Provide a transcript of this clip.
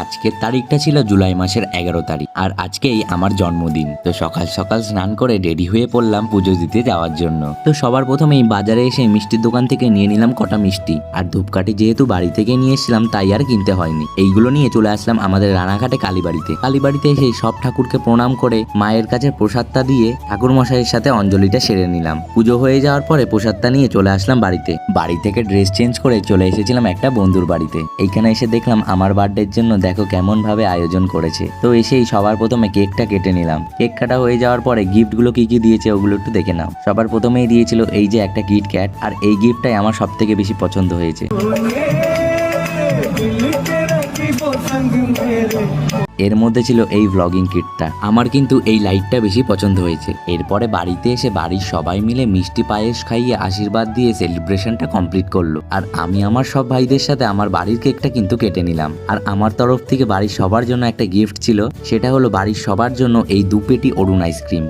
আজকের তারিখটা ছিল জুলাই মাসের এগারো তারিখ, আর আজকেই আমার জন্মদিন। তো সকাল সকাল স্নান করে রেডি হয়ে পড়লাম পুজো দিতে যাওয়ার জন্য। তো সবার প্রথমেই বাজারে এসে মিষ্টির দোকান থেকে নিয়ে নিলাম কটা মিষ্টি। আর ধূপকাঠি যেহেতু বাড়ি থেকে নিয়ে এসেছিলাম, তাই আর কিনতে হয়নি। এইগুলো নিয়ে চলে আসলাম আমাদের রানাঘাটে কালীবাড়িতে। কালীবাড়িতে এসে সব ঠাকুরকে প্রণাম করে মায়ের কাছে প্রসাদটা দিয়ে ঠাকুর মশাইয়ের সাথে অঞ্জলিটা সেরে নিলাম। পুজো হয়ে যাওয়ার পরে প্রসাদটা নিয়ে চলে আসলাম বাড়িতে। বাড়ি থেকে ড্রেস চেঞ্জ করে চলে এসেছিলাম একটা বন্ধুর বাড়িতে। এইখানে এসে দেখলাম আমার বার্থডের জন্য দেখো কেমন ভাবে আয়োজন করেছে। তো এসেই সবার প্রথমে কেকটা কেটে নিলাম। কেক কাটা হয়ে যাওয়ার পরে গিফটগুলো কি কি দিয়েছে ওগুলো একটু দেখে নাও। সবার প্রথমেই দিয়েছিল এই যে একটা কিট ক্যাট, আর এই গিফটটাই আমার সব থেকে বেশি পছন্দ হয়েছে। এর মধ্যে ছিল এই ভ্লগিং কিটটা আমার কিন্তু এই লাইটটা বেশি পছন্দ হয়েছে। এরপরে বাড়িতে এসে বাড়ির সবাই মিলে মিষ্টি পায়েস খাইয়ে আশীর্বাদ দিয়ে সেলিব্রেশনটা কমপ্লিট করল। আর আমি আমার সব ভাইদের সাথে আমার বাড়ির কেকটা কিন্তু কেটে নিলাম। আর আমার তরফ থেকে বাড়ির সবার জন্য একটা গিফট ছিল, সেটা হলো বাড়ির সবার জন্য এই দু পেটি অরুণ আইসক্রিম